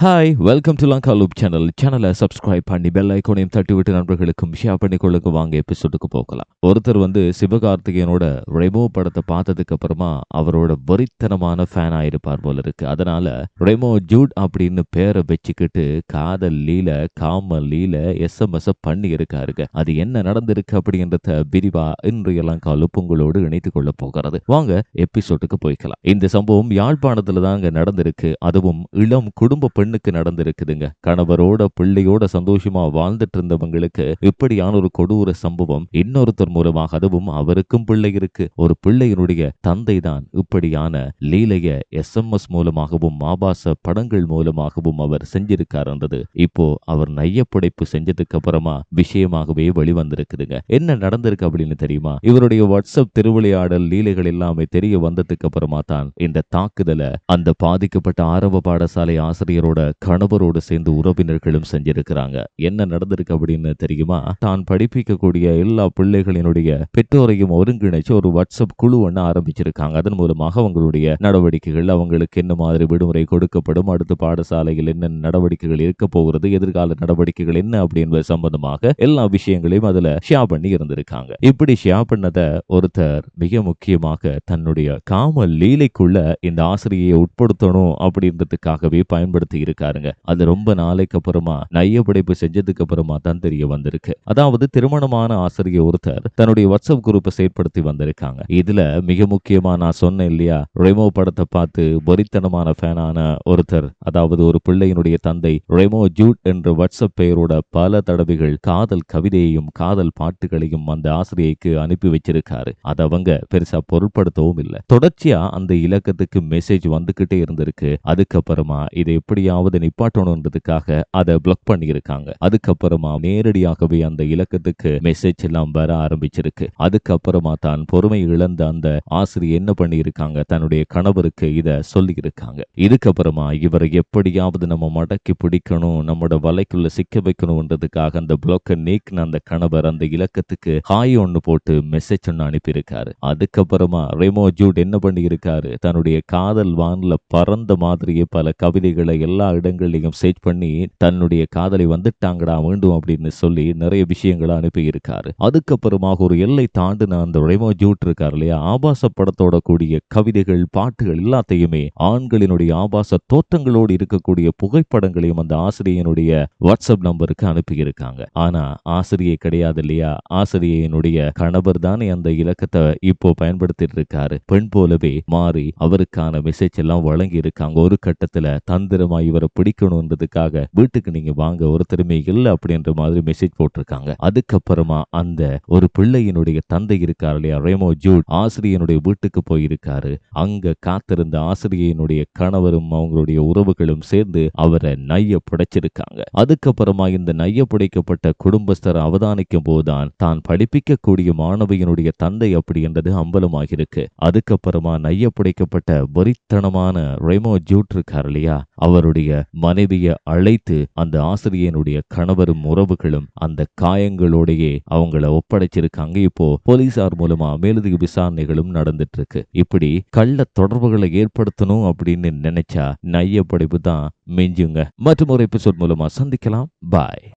Hi welcome to Lanka Loop channel சேனலை subscribe பண்ணி bell ஐக்கோனையும் தட்டி விட்டு நண்பர்களுக்கும் ஷேர் பண்ணி கொள்ளுங்க. வாங்க எபிசோடுக்கு போகலாம். ஒருத்தர் வந்து சிவகார்த்திகேயனோட ரெமோ படத்தை பார்த்ததுக்கு அப்புறமா அவரோட வரித்தனமான ஃபேன் ஆயிருப்பார் போல இருக்கு. அதனால ரெமோ ஜூட் அப்படின்னு பேரை வச்சுக்கிட்டு காதல் லீல காமல் லீல எஸ்எம்எஸ் பண்ணி இருக்காருங்க. அது என்ன நடந்திருக்கு அப்படின்றத விரிவா இன்றைய லங்கா லூப் உங்களோடு இணைத்துக் கொள்ள போகிறது. வாங்க எபிசோடுக்கு போய்க்கலாம். இந்த சம்பவம் யாழ்ப்பாணத்துல தாங்க நடந்திருக்கு. அதுவும் இளம் குடும்ப பெண்ணுக்கு நடந்திருக்குதுங்க. கணவரோட பிள்ளையோட சந்தோஷமா வாழ்ந்துட்டு இருந்தவங்களுக்கு இப்படியான ஒரு கொடூர சம்பவம் இன்னொருத்தர் மூலமாக அதுவும் அவருக்கும் பிள்ளை இருக்கு. ஒரு பிள்ளையினுடைய தந்தை தான் இப்படியான லீலைய எஸ்எம்எஸ் மூலமாகவும் ஆபாச படங்கள் மூலமாகவும் அவர் செஞ்சிருக்காருன்றது. இப்போ அவர் நையப்படைப்பு செஞ்சதுக்கு அப்புறமா விஷயமாகவே வெளிவந்திருக்குதுங்க. என்ன நடந்திருக்கு அப்படின்னு தெரியுமா? இவருடைய வாட்ஸ்அப் திருவிளையாடல் லீலைகள் எல்லாமே தெரிய வந்ததுக்கு அப்புறமா தான் இந்த தாக்குதலை அந்த பாதிக்கப்பட்ட ஆரம்ப பாடசாலை ஆசிரியரோட கணவரோடு சேர்ந்து உறவினர்களும் செஞ்சிருக்கிறாங்க. என்ன நடந்திருக்கு அப்படின்னு தெரியுமா? தான் படிப்பிக்கக்கூடிய எல்லா பிள்ளைகளினுடைய பெற்றோரையும் ஒருங்கிணைச்சு ஒரு வாட்ஸ்அப் குழு ஒன்று ஆரம்பிச்சிருக்காங்க. அதன் மூலமாக அவங்களுடைய நடவடிக்கைகள் அவங்களுக்கு என்ன மாதிரி விடுமுறை கொடுக்கப்படும் அடுத்த பாடசாலையில் என்ன நடவடிக்கைகள் இருக்க போகிறது எதிர்கால நடவடிக்கைகள் என்ன அப்படின்பது சம்பந்தமாக எல்லா விஷயங்களையும் அதுல ஷேர் பண்ணி இருந்திருக்காங்க. இப்படி ஷேர் பண்ணத ஒருத்தர் மிக முக்கியமாக தன்னுடைய காம லீலைக்குள்ள இந்த ஆசிரியை உட்படுத்தணும் அப்படின்றதுக்காகவே பயன்படுத்தி இருக்காருங்க. அது ரொம்ப நாளைக்கு அப்புறமா நைய படைப்பு செஞ்சதுக்கு அப்புறமா தான் தெரிய வந்திருக்கு. அதாவது திருமணமான ஆசிரியர் ஒருத்தர் தன்னுடைய வாட்ஸ்அப் குரூப்பை செயற்படுத்தி வந்திருக்காங்க. இதுல மிக முக்கியமா நான் சொன்னேன் இல்லையா ரெமோ படத்தை பார்த்து பொறித்தனமான ஃபேனான ஒருத்தர் அதாவது ஒரு பிள்ளையினுடைய தந்தை ரெமோ ஜூட் என்ற வாட்ஸ்அப் பெயரோட பல தடவைகள் காதல் கவிதையையும் காதல் பாட்டுகளையும் அந்த ஆசிரியைக்கு அனுப்பி வச்சிருக்காரு. அதை அவங்க பெருசா பொருட்படுத்தவும் இல்லை. தொடர்ச்சியா அந்த இலக்கத்துக்கு மெசேஜ் வந்துகிட்டே இருந்திருக்கு. அதுக்கப்புறமா இதை எப்படியா எப்படியாவது நிப்பாட்டணுன்றதுக்காக அதை பிளாக் பண்ணியிருக்காங்க. அதுக்கப்புறமா நேரடியாகவே அந்த இலக்கத்துக்கு மெசேஜ் எல்லாம் வர ஆரம்பிச்சிருக்கு. அதுக்கப்புறமா தான் பொறுமை இழந்த அந்த ஆசிரியர் என்ன பண்ணியிருக்காங்க? தன்னுடைய கணவருக்கு இத சொல்லி இருக்காங்க இதுக்கப்புறமா இவரை எப்படியாவது நம்ம மடக்கி பிடிக்கணும் நம்மளோட வலைக்குள்ள சிக்க வைக்கணும்ன்றதுக்காக அந்த பிளாக்கை நீக்கின அந்த கணவர் அந்த இலக்கத்துக்கு ஹாய் ஒன்னு போட்டு மெசேஜ் ஒன்னு அனுப்பியிருக்காரு. அதுக்கப்புறமா ரெமோ ஜூட் என்ன பண்ணியிருக்காரு? தன்னுடைய காதல் வானில் பறந்த மாதிரியே பல கவிதைகளை எல்லா இடங்கள்லையும் சேட் பண்ணி தன்னுடைய காதலை வந்துட்டாங்கடா வேண்டும் அப்படின்னு சொல்லி நிறைய விஷயங்களை அனுப்பி இருக்காரு அதுக்கப்புறமா ஒரு எல்லை தாண்டின அந்த ரெமோ ஜூட் இருக்கார் இல்லையா ஆபாச படத்தோட கூடிய கவிதைகள் பாட்டுகள் எல்லாத்தையுமே ஆண்களினுடைய ஆபாச தோற்றங்களோடு இருக்கக்கூடிய புகைப்படங்களையும் அந்த ஆசிரியனுடைய வாட்ஸ்அப் நம்பருக்கு அனுப்பி இருக்காங்க ஆனா ஆசிரியை கிடையாது இல்லையா ஆசிரியனுடைய கணவர் தானே அந்த இலக்கத்தை இப்போ பயன்படுத்திட்டு இருக்காரு பெண் போலவே மாறி அவருக்கான மெசேஜ் எல்லாம் வழங்கி இருக்காங்க ஒரு கட்டத்துல தந்திரமா இவரை பிடிக்கணுன்றதுக்காக வீட்டுக்கு நீங்க வாங்க ஒருத்தருமே இல்லை அப்படின்ற மாதிரி மெசேஜ் போட்டிருக்காங்க. அதுக்கப்புறமா அந்த ஒரு பிள்ளையினுடைய தந்தை இருக்கார் இல்லையா ரேமோ ஜூட் ஆசிரியனுடைய வீட்டுக்கு போயிருக்காரு. அங்க காத்திருந்த ஆசிரியனுடைய கணவரும் அவங்களுடைய உறவுகளும் சேர்ந்து அவரை நைய புடைச்சிருக்காங்க. அதுக்கப்புறமா இந்த நைய புடைக்கப்பட்ட குடும்பஸ்தர் அவதானிக்கும் போதுதான் தான் படிப்பிக்கக்கூடிய மாணவியினுடைய தந்தை அப்படி என்றது அம்பலமாகிருக்கு அதுக்கப்புறமா நைய புடைக்கப்பட்ட பொறித்தனமான ரெமோ ஜூட் இருக்கார் இல்லையா அவருடைய அவருடைய மனைவியை அழைத்து அந்த ஆசிரியனுடைய கணவரும் உறவுகளும் அந்த காயங்களோடையே அவங்கள ஒப்படைச்சிருக்காங்க. இப்போ போலீசார் மூலமா மேலதிக விசாரணைகளும் நடந்துட்டு இருக்கு இப்படி கள்ள தொடர்புகளை ஏற்படுத்தணும் அப்படின்னு நினைச்சா நைய படைப்பு தான் மிஞ்சுங்க. மற்றும் ஒரு எபிசோட் மூலமா சந்திக்கலாம். பாய்.